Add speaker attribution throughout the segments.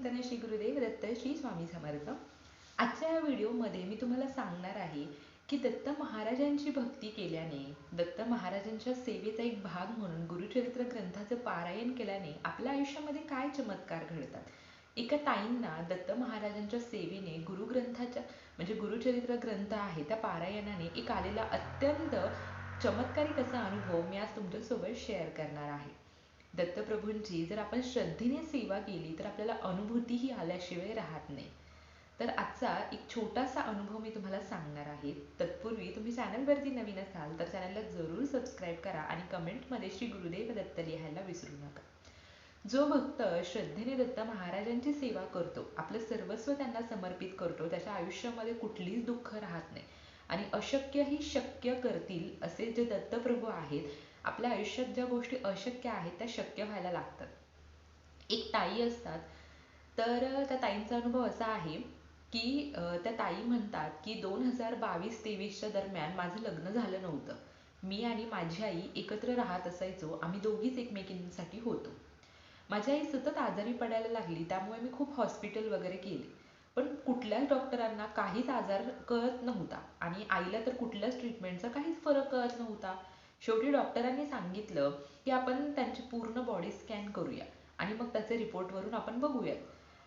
Speaker 1: चिंतन श्री गुरुदेव दत्त श्री स्वामी समर्थ. आजच्या या व्हिडिओमध्ये मी तुम्हाला सांगणार आहे की दत्त महाराजांची भक्ती केल्याने दत्त महाराजांच्या सेवेचा एक भाग म्हणून गुरुचरित्र ग्रंथाचं पारायण केल्याने आपल्या आयुष्यामध्ये काय चमत्कार घडतात? एका ताईंना दत्त महाराजांच्या सेवेने गुरुग्रंथाच्या म्हणजे गुरुचरित्र ग्रंथ आहे त्या पारायणाने एक आलेला अत्यंत चमत्कारिक असा अनुभव मी आज तुमच्यासोबत शेअर करणार आहे. दत्तप्रभूंची जर आपण श्रद्धेने सेवा केली तर आपल्याला अनुभूतीही आल्याशिवाय राहत नाही. तर आजचा एक छोटासा अनुभव मी तुम्हाला सांगणार आहे. तत्पूर्वी तुम्ही चॅनलवरती नवीन असाल तर चॅनलला जरूर सबस्क्राईब करा आणि कमेंटमध्ये श्री गुरुदेव दत्त लिहायला विसरू नका. जो भक्त श्रद्धेने दत्त महाराजांची सेवा करतो आपलं सर्वस्व त्यांना समर्पित करतो त्याच्या आयुष्यामध्ये कुठलीच दुःख राहत नाही. आणि अशक्य ही शक्य करतील असे जे दत्तप्रभू आहेत आपल्या आयुष्यात ज्या गोष्टी अशक्य आहेत त्या शक्य व्हायला लागतात. एक ताई असतात. तर त्या ताईंचा अनुभव असा आहे की त्या ताई म्हणतात की दोन हजार बावीस तेवीसच्या दरम्यान माझं लग्न झालं नव्हतं. मी आणि माझी आई एकत्र राहत असायचो. आम्ही दोघीच एकमेकींसाठी होतो. माझी आई सतत आजारी पडायला लागली. त्यामुळे मी खूप हॉस्पिटल वगैरे केले. पण कुठल्याच डॉक्टरांना काहीच आजार कळत नव्हता. आणि आईला तर कुठल्याच ट्रीटमेंटचा काहीच फरक कळत नव्हता. शेवटी डॉक्टरांनी सांगितलं की आपण त्यांची पूर्ण बॉडी स्कॅन करूया आणि मग त्याचे रिपोर्टवरून आपण बघूयात.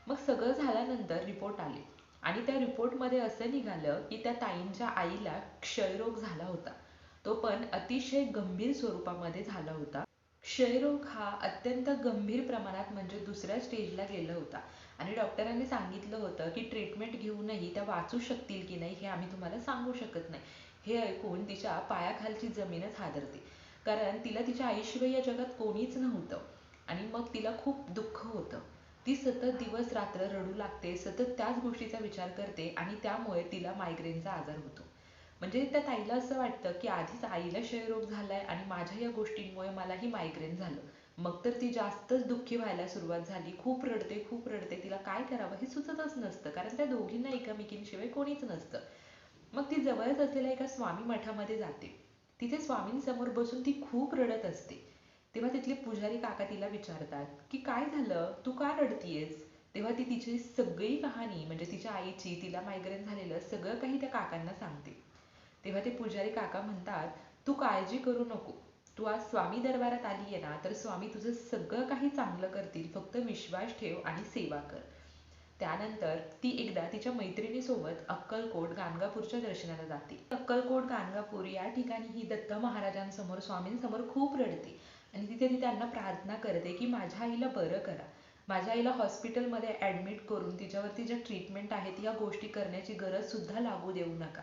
Speaker 1: मग सगळं झाल्यानंतर रिपोर्ट आले आणि त्या रिपोर्टमध्ये असं निघालं की त्या ताईंच्या आईला क्षयरोग झाला होता. तो पण अतिशय गंभीर स्वरूपामध्ये झाला होता. क्षयरोग हा अत्यंत गंभीर प्रमाणात म्हणजे दुसऱ्या स्टेजला गेला होता. आणि डॉक्टरांनी सांगितलं होतं की ट्रीटमेंट घेऊनही त्या वाचू शकतील की नाही हे आम्ही तुम्हाला सांगू शकत नाही. हे ऐकून तिच्या पायाखालची जमीनच हादरते कारण तिला तिच्या आईशिवाय या जगात कोणीच नव्हतं. आणि मग तिला खूप दुःख होतं. ती सतत दिवस रात्र रडू लागते सतत त्याच गोष्टीचा विचार करते आणि त्यामुळे तिला मायग्रेनचा आजार होतो. म्हणजे त्या ताईला असं वाटतं की आधीच आईला क्षयरोग झालाय आणि माझ्या या गोष्टींमुळे मलाही मायग्रेन झालं. मग तर ती जास्तच दुःखी व्हायला सुरुवात झाली. खूप रडते खूप रडते. तिला काय करावं हे सुचतच नसतं. कारण त्या दोघींना एकामेकींशिवाय कोणीच नसतं. मग ती जवळच असलेल्या एका स्वामी मठामध्ये जाते. तिथे स्वामींसमोर बसून ती खूप रडत असते. तेव्हा तिथले पुजारी काका तिला विचारतात की काय झालं? तू का रडतीयेस? तेव्हा ती तिची सगळी कहाणी म्हणजे तिच्या आईची तिला मायग्रेन झालेलं सगळं काही त्या काकांना सांगते. तेव्हा ते पुजारी काका म्हणतात तू काळजी करू नको. तू आज स्वामी दरबारात आली आहे ना तर स्वामी तुझं सगळं काही चांगलं करतील. फक्त विश्वास ठेव आणि सेवा कर. त्यानंतर ती एकदा तिच्या मैत्रिणीसोबत अक्कलकोट गाणगापूरच्या दर्शनाला जाते. अक्कलकोट गाणगापूर या ठिकाणी ही दत्त महाराजांसमोर स्वामींसमोर खूप रडते. आणि तिथे ती त्यांना प्रार्थना करते की माझ्या आईला बरं करा. माझ्या आईला हॉस्पिटलमध्ये ऍडमिट करून तिच्यावरती ज्या ट्रीटमेंट आहेत या गोष्टी करण्याची गरज सुद्धा लागू देऊ नका.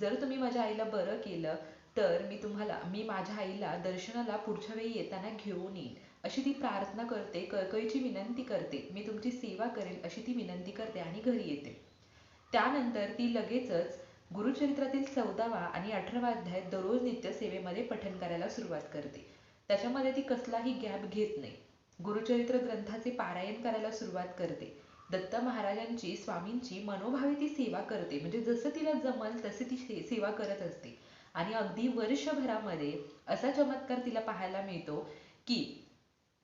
Speaker 1: जर तुम्ही माझ्या आईला बरं केलं तर मी तुम्हाला मी माझ्या आईला दर्शनाला पुढच्या वेळी येताना घेऊन येईन. अशी ती प्रार्थना करते कळकळीची विनंती करते मी तुमची सेवा करेल अशी ती विनंती करते आणि घरी येते. त्यानंतर ती लगेचच गुरुचरित्रातील चौदावा आणि अठरावा अध्याय दररोज नित्य सेवेमध्ये पठन करायला सुरुवात करते. त्याच्यामध्ये ती कसलाही गॅप घेत नाही. गुरुचरित्र ग्रंथाचे पारायण करायला सुरुवात करते. दत्त महाराजांची स्वामींची मनोभावे ती सेवा करते. म्हणजे जसं तिला जमल तसे ती सेवा करत असते. आणि अगदी वर्षभरामध्ये असा चमत्कार तिला पाहायला मिळतो की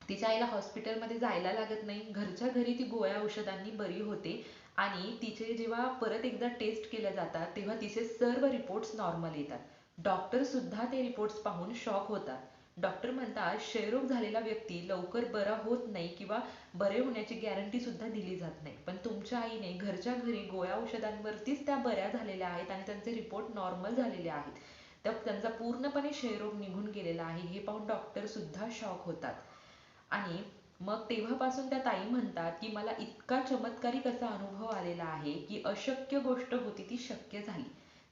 Speaker 1: तिच्या आईला हॉस्पिटलमध्ये जायला लागत नाही. घरच्या घरी ती गोळ्या औषधांनी बरी होते आणि तिचे जेव्हा परत एकदा टेस्ट केल्या जातात तेव्हा तिचे सर्व रिपोर्ट्स नॉर्मल येतात. डॉक्टर सुद्धा ते रिपोर्ट्स पाहून शॉक होतात. डॉक्टर म्हणतात क्षयरोग झालेला व्यक्ती लवकर बरा होत नाही किंवा बरे होण्याची गॅरंटी सुद्धा दिली जात नाही. पण तुमच्या आईने घरच्या घरी गोळ्या औषधांवरतीच त्या बऱ्या झालेल्या आहेत आणि त्यांचे रिपोर्ट नॉर्मल झालेले आहेत. तर त्यांचा पूर्णपणे क्षयरोग निघून गेलेला आहे हे पाहून डॉक्टर सुद्धा शॉक होतात. आणि मग तेव्हापासून त्या ताई म्हणतात की मला इतका चमत्कारिक असा अनुभव आलेला आहे की अशक्य गोष्ट होती ती शक्य झाली.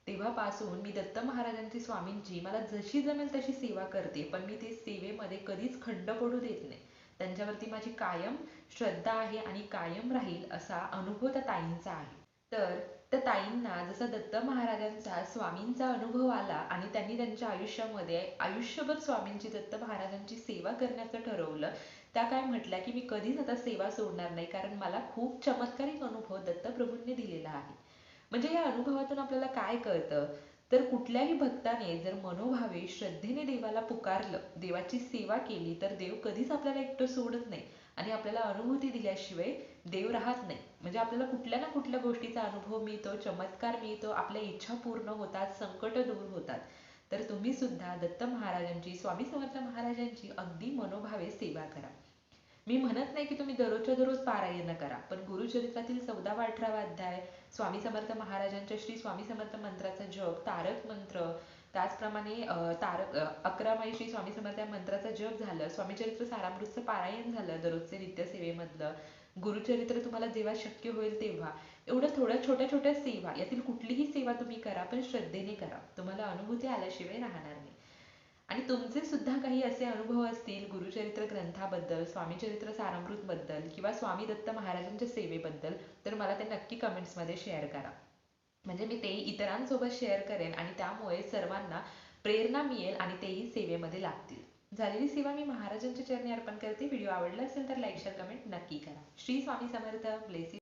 Speaker 1: तेव्हापासून मी दत्त महाराजांची स्वामींची मला जशी जमेल तशी सेवा करते पण मी ते सेवेमध्ये कधीच खंड पडू देत नाही. त्यांच्यावरती माझी कायम श्रद्धा आहे आणि कायम राहील असा अनुभव त्या ताईंचा आहे. तर त्या ताईंना जसा दत्त महाराजांचा स्वामींचा अनुभव आला आणि त्यांनी त्यांच्या आयुष्यामध्ये आयुष्यभर स्वामींची दत्त महाराजांची सेवा करण्याचं ठरवलं त्या काय म्हटल्या की मी कधीच आता सेवा सोडणार नाही कारण मला खूप चमत्कारिक अनुभव दत्तप्रभूंनी दिलेला आहे. म्हणजे या अनुभवातून आपल्याला काय कळतं? तर कुठल्याही भक्ताने जर मनोभावे श्रद्धेने देवाला पुकारलं देवाची सेवा केली तर देव कधीच आपल्याला एकटं सोडत नाही आणि आपल्याला अनुभूती दिल्याशिवाय देव राहत नाही. म्हणजे आपल्याला कुठल्या ना कुठल्या गोष्टीचा अनुभव मिळतो चमत्कार मिळतो आपल्या इच्छा पूर्ण होतात संकट दूर होतात. तर तुम्ही सुद्धा दत्त महाराजांची स्वामी समर्थ महाराजांची अगदी मनोभावे सेवा करा. मी म्हणत नाही की तुम्ही दररोजच्या दररोज पारायण करा पण गुरुचरित्रातील चौदावा अठरावा अध्याय स्वामी समर्थ महाराजांच्या श्री स्वामी समर्थ मंत्राचा जप तारक मंत्र त्याचप्रमाणे तारक अकरा माई श्री स्वामी समर्थ या मंत्राचा जप झालं स्वामी चरित्र सारामृतचं पारायण झालं दररोजचे नित्यसेवेमधलं गुरुचरित्र तुम्हाला जेव्हा शक्य होईल तेव्हा. एवढ्या थोड्या छोट्या छोट्या सेवा यातील कुठलीही सेवा तुम्ही करा पण श्रद्धेने करा. तुम्हाला अनुभूती आल्याशिवाय राहणार नाही. आणि तुमचे सुद्धा काही असे अनुभव असतील गुरुचरित्र ग्रंथाबद्दल स्वामी चरित्रबद्दल किंवा स्वामी दत्त महाराजांच्या सेवेबद्दल तर मला ते नक्की कमेंट्समध्ये मध्ये शेअर करा. म्हणजे मी ते इतरांसोबत शेअर करेन आणि त्यामुळे सर्वांना प्रेरणा मिळेल आणि तेही सेवेमध्ये लागतील. झालेली सेवा मी महाराजांच्या चरणी अर्पण करते. व्हिडिओ आवडला असेल तर लाईक शेअर कमेंट नक्की करा. श्री स्वामी समर्थ. ब्लेसिंग